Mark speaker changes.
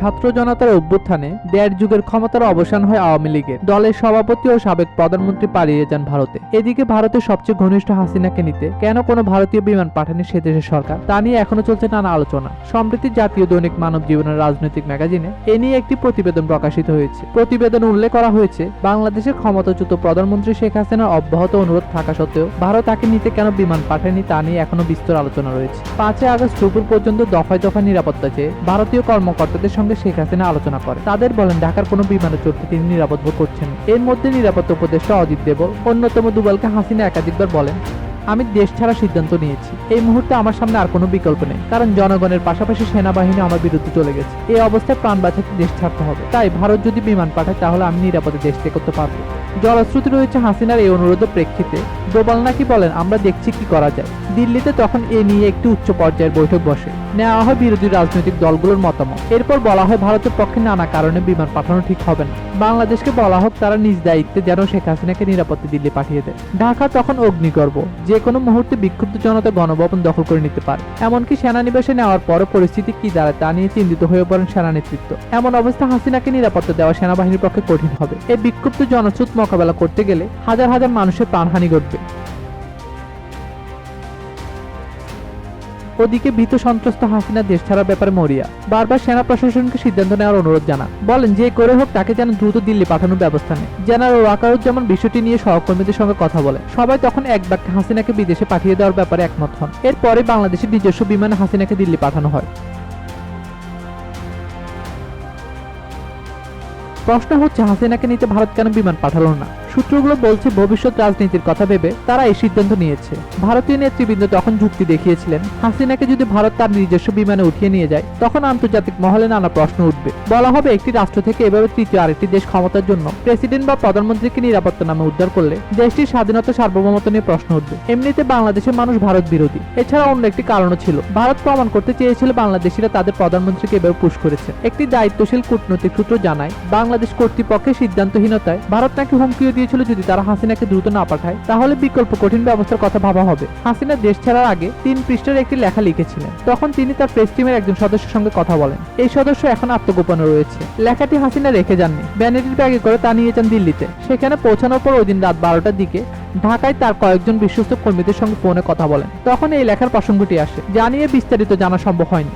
Speaker 1: ছাত্র জনতার অভ্যুত্থানে দেড় যুগের ক্ষমতার অবসান হয় আওয়ামী লীগের। দলের সভাপতি ও সাবেক প্রধানমন্ত্রী পালিয়ে যান ভারতে। এদিকে ভারতের সবচেয়ে ঘনিষ্ঠ হাসিনাকে নিতে কেন কোনো ভারতীয় বিমান পাঠায়নি সে দেশের সরকার, তা নিয়ে এখনও চলছে নানা আলোচনা। সম্প্রতি জাতীয় দৈনিক মানব জীবনের রাজনৈতিক ম্যাগাজিনে এ নিয়ে একটি প্রতিবেদন প্রকাশিত হয়েছে। প্রতিবেদন উল্লেখ করা হয়েছে, বাংলাদেশের ক্ষমতাচ্যুত প্রধানমন্ত্রী শেখ হাসিনার অব্যাহত অনুরোধ থাকা সত্ত্বেও ভারত তাকে নিতে কেন বিমান পাঠায়নি তা নিয়ে এখনও বিস্তর আলোচনা রয়েছে। পাঁচই আগস্ট দুপুর পর্যন্ত দফায় দফায় নিরাপত্তা চেয়ে ভারতীয় কর্মকর্তাদের সঙ্গে শেখ হাসিনা আলোচনা করে। তাদের বলেন, ঢাকার কোনো বিমানে চড়তে তিনি নিরাপদ বোধ করছেন। এর মধ্যে নিরাপত্তা উপদেষ্টা অজিত দেব অন্যতম দুবালকে হাসিনা একাধিকবার বলেন, আমি দেশ ছাড়া সিদ্ধান্ত নিয়েছি। এই মুহূর্তে আমার সামনে আর কোনো বিকল্প নেই। কারণ জনগণের পাশাপাশি সেনাবাহিনী আমার বিরুদ্ধে চলে গেছে। এই অবস্থায় প্রাণ বাঁচাতে দেশ ছাড়তে হবে। তাই ভারত যদি বিমান পাঠায়, তাহলে আমি নিরাপদে দেশ করতে পারব। জলশ্রুতি রয়েছে হাসিনার এই অনুরোধের প্রেক্ষিতে। ডোবাল নাকি বলেন, আমরা দেখছি কি করা যায়। দিল্লিতে তখন এ নিয়ে একটি উচ্চ পর্যায়ের বৈঠক বসে। নেওয়া হয় বিরোধী রাজনৈতিক দলগুলোর মতামত। এরপর বলা হয়, ভারতের পক্ষে নানা কারণে বিমান পাঠানো ঠিক হবে না। বাংলাদেশকে বলা হোক তারা নিজ দায়িত্বে যেন শেখ হাসিনাকে নিরাপত্তা দিল্লি পাঠিয়ে দেয়। ঢাকা তখন অগ্নিগর্ভ। যে কোনো মুহূর্তে বিক্ষুব্ধ জনতা গণভবন দখল করে নিতে পারে। এমনকি সেনানিবাসে নেওয়ার পরও পরিস্থিতি কি দাঁড়ায় তা নিয়ে চিন্তিত হয়ে পড়েন সেনা নেতৃত্ব এমন অবস্থা হাসিনাকে নিরাপত্তা দেওয়া সেনাবাহিনীর পক্ষে কঠিন হবে। এই বিক্ষুব্ধ জনস্রোত মোকাবেলা করতে গেলে হাজার হাজার মানুষের প্রাণহানি ঘটবে। ওদিকে ভীত সন্ত্রস্ত হাসিনা দেশ ছাড়ার ব্যাপারে মরিয়া। বারবার সেনা প্রশাসনকে সিদ্ধান্ত নেওয়ার অনুরোধ জানান। বলেন, যে করে হোক তাকে যেন দ্রুত দিল্লি পাঠানোর ব্যবস্থা নেয়। জেনারেল ওয়াকারুজ্জামান বিষয়টি নিয়ে সহকর্মীদের সঙ্গে কথা বলে সবাই তখন এক বাক্যে হাসিনাকে বিদেশে পাঠিয়ে দেওয়ার ব্যাপারে একমত হন। এরপরে বাংলাদেশের নিজস্ব বিমানে হাসিনাকে দিল্লি পাঠানো হয়। প্রশ্ন হচ্ছে, হাসিনাকে নিতে ভারত কেন বিমান পাঠালো না? সূত্রগুলো বলছে ভবিষ্যৎ রাজনীতির কথা ভেবে তারা এই সিদ্ধান্ত নিয়েছে। ভারতীয় নেতৃবৃন্দ তখন যুক্তি দেখিয়েছিলেন, হাসিনাকে যদি ভারত তার নিজস্ব বিমানে উঠিয়ে নিয়ে যায়, তখন আন্তর্জাতিক মহলে নানা প্রশ্ন উঠবে। বলা হবে একটি রাষ্ট্র থেকে এভাবে তৃতীয় আরেকটি দেশ ক্ষমতার জন্য প্রেসিডেন্ট বা প্রধানমন্ত্রীকে নিরাপত্তা নামে উদ্ধার করলে দেশটির স্বাধীনতা সার্বভৌমত্ব নিয়ে প্রশ্ন উঠবে। এমনিতে বাংলাদেশের মানুষ ভারত বিরোধী। এছাড়া অন্য একটি কারণও ছিল, ভারত প্রমাণ করতে চেয়েছিল বাংলাদেশিরা তাদের প্রধানমন্ত্রীকে এভাবে পুশ করেছে। একটি দায়িত্বশীল কূটনৈতিক সূত্র জানায়, বাংলাদেশ কর্তৃপক্ষের সিদ্ধান্তহীনতায় ভারত নাকি হুমকিও দিয়েছিল যদি তারা হাসিনাকে দ্রুত না পাঠায়, তাহলে বিকল্প কঠিন ব্যবস্থার কথা ভাবা হবে। হাসিনা দেশ ছাড়ার আগে তিন পৃষ্ঠার একটি লেখা লিখেছিলেন। তখন তিনি তার প্রেস টিমের একজন সদস্যের সঙ্গে কথা বলেন। এই সদস্য এখন আত্মগোপনে রয়েছে। লেখাটি হাসিনা রেখে যাননি। ব্যানারির ব্যাগে করে তা নিয়ে যান দিল্লিতে। সেখানে পৌঁছানোর পর ওই দিন রাত বারোটার দিকে ঢাকায় তার কয়েকজন বিশ্বস্ত কর্মীদের সঙ্গে ফোনে কথা বলেন। তখন এই লেখার প্রসঙ্গটি আসে। যা নিয়ে বিস্তারিত জানা সম্ভব হয়নি।